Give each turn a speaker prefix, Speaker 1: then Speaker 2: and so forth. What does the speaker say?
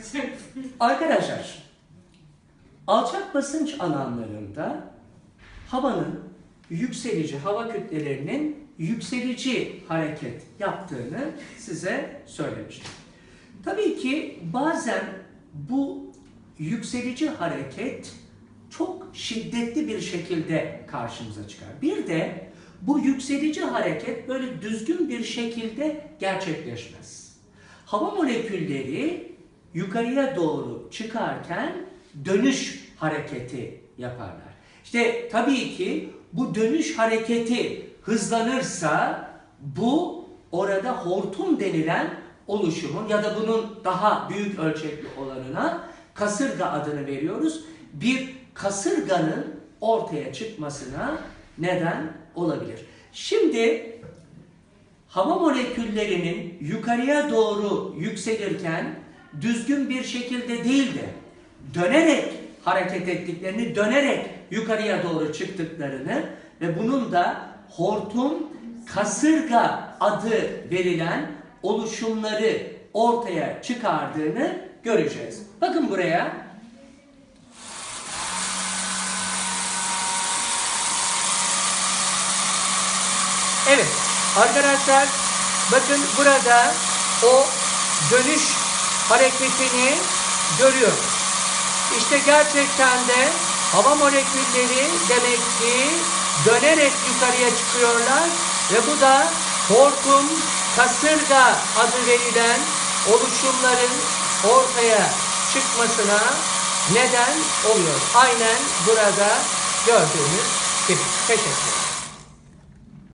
Speaker 1: Arkadaşlar, alçak basınç alanlarında havanın yükselici, hava kütlelerinin yükselici hareket yaptığını size söylemiştim. Tabii ki bazen bu yükselici hareket çok şiddetli bir şekilde karşımıza çıkar. Bir de bu yükselici hareket böyle düzgün bir şekilde gerçekleşmez. Hava molekülleri yukarıya doğru çıkarken dönüş hareketi yaparlar. İşte tabii ki bu dönüş hareketi hızlanırsa bu orada hortum denilen oluşumun ya da bunun daha büyük ölçekli olanına kasırga adını veriyoruz. Bir kasırganın ortaya çıkmasına neden olabilir. Şimdi hava moleküllerinin yukarıya doğru yükselirken düzgün bir şekilde değil de dönerek hareket ettiklerini, dönerek yukarıya doğru çıktıklarını ve bunun da hortum kasırga adı verilen oluşumları ortaya çıkardığını göreceğiz. Bakın buraya. Evet arkadaşlar bakın burada o dönüş hareketini görüyoruz. İşte gerçekten de hava molekülleri demek ki dönerek yukarıya çıkıyorlar ve bu da hortum kasırga adı verilen oluşumların ortaya çıkmasına neden oluyor. Aynen burada gördüğünüz gibi. Teşekkür ederim.